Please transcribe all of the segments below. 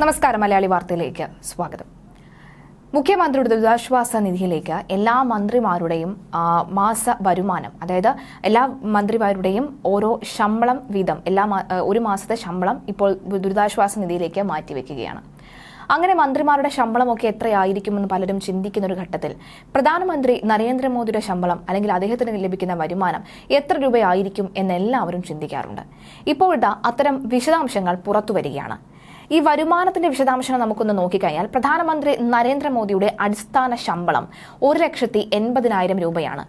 നമസ്കാരം മലയാളി വാർത്തയിലേക്ക് സ്വാഗതം. മുഖ്യമന്ത്രിയുടെ ദുരിതാശ്വാസ നിധിയിലേക്ക് എല്ലാ മന്ത്രിമാരുടെയും മാസ വരുമാനം അതായത് എല്ലാ മന്ത്രിമാരുടെയും ഓരോ ശമ്പളം വീതം എല്ലാ ഒരു മാസത്തെ ശമ്പളം ഇപ്പോൾ ദുരിതാശ്വാസ നിധിയിലേക്ക് മാറ്റിവെക്കുകയാണ്. അങ്ങനെ മന്ത്രിമാരുടെ ശമ്പളമൊക്കെ എത്രയായിരിക്കുമെന്ന് പലരും ചിന്തിക്കുന്ന ഒരു ഘട്ടത്തിൽ പ്രധാനമന്ത്രി നരേന്ദ്രമോദിയുടെ ശമ്പളം അല്ലെങ്കിൽ അദ്ദേഹത്തിന് ലഭിക്കുന്ന വരുമാനം എത്ര രൂപയായിരിക്കും എന്ന് എല്ലാവരും ചിന്തിക്കാറുണ്ട്. ഇപ്പോഴത്തെ അത്തരം വിശദാംശങ്ങൾ പുറത്തു വരികയാണ്. ഈ വരുമാനത്തിന്റെ വിശദാംശങ്ങൾ നമുക്കൊന്ന് നോക്കിക്കഴിഞ്ഞാൽ പ്രധാനമന്ത്രി നരേന്ദ്രമോദിയുടെ അടിസ്ഥാന ശമ്പളം ഒരു ലക്ഷത്തി എൺപതിനായിരം രൂപയാണ്.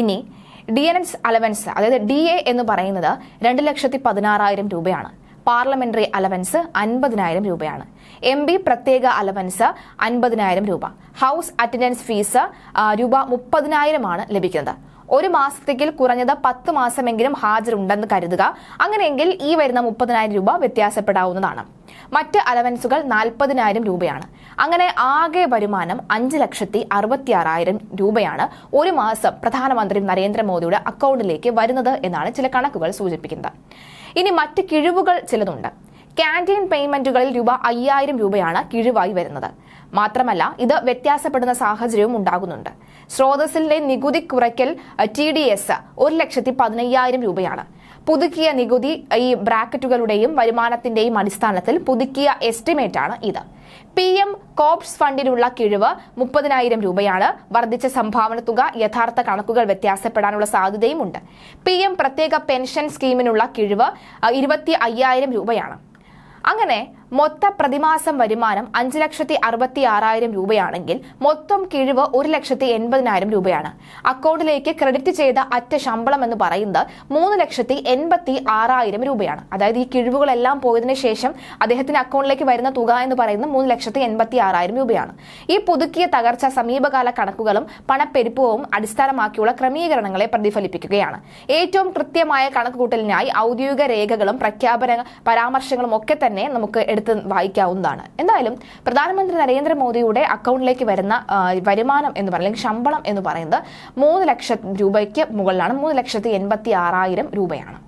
ഇനി ഡി എൻ എസ് അലവൻസ് അതായത് ഡി എ എന്ന് പറയുന്നത് രണ്ട് ലക്ഷത്തി പതിനാറായിരം രൂപയാണ്. പാർലമെന്ററി അലവൻസ് അൻപതിനായിരം രൂപയാണ്. എം ബി പ്രത്യേക അലവൻസ് അൻപതിനായിരം രൂപ. ഹൗസ് അറ്റൻഡൻസ് ഫീസ് രൂപ മുപ്പതിനായിരമാണ് ലഭിക്കുന്നത്. ഒരു മാസത്തേക്കിൽ കുറഞ്ഞത് പത്ത് മാസമെങ്കിലും ഹാജരുണ്ടെന്ന് കരുതുക. അങ്ങനെയെങ്കിൽ ഈ വരുന്ന മുപ്പതിനായിരം രൂപ വ്യത്യാസപ്പെടാവുന്നതാണ്. മറ്റ് അലവൻസുകൾ നാൽപ്പതിനായിരം രൂപയാണ്. അങ്ങനെ ആകെ വരുമാനം അഞ്ച് ലക്ഷത്തി അറുപത്തിയാറായിരം രൂപയാണ് ഒരു മാസം പ്രധാനമന്ത്രി നരേന്ദ്രമോദിയുടെ അക്കൗണ്ടിലേക്ക് വരുന്നത് എന്നാണ് ചില കണക്കുകൾ സൂചിപ്പിക്കുന്നത്. ഇനി മറ്റ് കിഴിവുകൾ ചിലതുണ്ട്. ക്യാന്റീൻ പേയ്മെന്റുകളിൽ രൂപ അയ്യായിരം രൂപയാണ് കിഴിവായി വരുന്നത്. മാത്രമല്ല ഇത് വ്യത്യാസപ്പെടുന്ന സാഹചര്യവും ഉണ്ടാകുന്നുണ്ട്. സ്രോതസ്സിലെ നികുതി കുറയ്ക്കൽ ടി ഡി എസ് ഒരു ലക്ഷത്തി പതിനയ്യായിരം രൂപയാണ്. പുതുക്കിയ നികുതി ഈ ബ്രാക്കറ്റുകളുടെയും വരുമാനത്തിന്റെയും അടിസ്ഥാനത്തിൽ പുതുക്കിയ എസ്റ്റിമേറ്റ് ആണ് ഇത്. പി എം കോപ്സ് ഫണ്ടിനുള്ള കിഴിവ് മുപ്പതിനായിരം രൂപയാണ്. വർദ്ധിച്ച സംഭാവന തുക യഥാർത്ഥ കണക്കുകൾ വ്യത്യാസപ്പെടാനുള്ള സാധ്യതയുമുണ്ട്. പി എം പ്രത്യേക പെൻഷൻ സ്കീമിനുള്ള കിഴിവ് ഇരുപത്തി അയ്യായിരം രൂപയാണ്. അങ്ങനെ മൊത്ത പ്രതിമാസം വരുമാനം അഞ്ച് ലക്ഷത്തി അറുപത്തി ആറായിരം രൂപയാണെങ്കിൽ മൊത്തം കിഴിവ് ഒരു ലക്ഷത്തി എൺപതിനായിരം രൂപയാണ്. അക്കൗണ്ടിലേക്ക് ക്രെഡിറ്റ് ചെയ്ത അറ്റ ശമ്പളം എന്ന് പറയുന്നത് മൂന്ന് ലക്ഷത്തി എൺപത്തി ആറായിരം രൂപയാണ്. അതായത് ഈ കിഴിവുകളെല്ലാം പോയതിനു ശേഷം അദ്ദേഹത്തിന്റെ അക്കൗണ്ടിലേക്ക് വരുന്ന തുക എന്ന് പറയുന്നത് മൂന്ന് ലക്ഷത്തി എൺപത്തി ആറായിരം രൂപയാണ്. ഈ പുതുക്കിയ തകർച്ച സമീപകാല കണക്കുകളും പണപ്പെരുപ്പവും അടിസ്ഥാനമാക്കിയുള്ള ക്രമീകരണങ്ങളെ പ്രതിഫലിപ്പിക്കുകയാണ്. ഏറ്റവും കൃത്യമായ കണക്കുകൂട്ടലിനായി ഔദ്യോഗിക രേഖകളും പ്രഖ്യാപന പരാമർശങ്ങളും ഒക്കെ തന്നെ നമുക്ക് എടുത്ത് വായിക്കാവുന്നതാണ്. എന്തായാലും പ്രധാനമന്ത്രി നരേന്ദ്രമോദിയുടെ അക്കൗണ്ടിലേക്ക് വരുന്ന വരുമാനം എന്ന് പറയുന്നത് അല്ലെങ്കിൽ ശമ്പളം എന്ന് പറയുന്നത് മൂന്ന് ലക്ഷം രൂപയ്ക്ക് മുകളിലാണ്. മൂന്ന് ലക്ഷത്തി എൺപത്തി ആറായിരം രൂപയാണ്.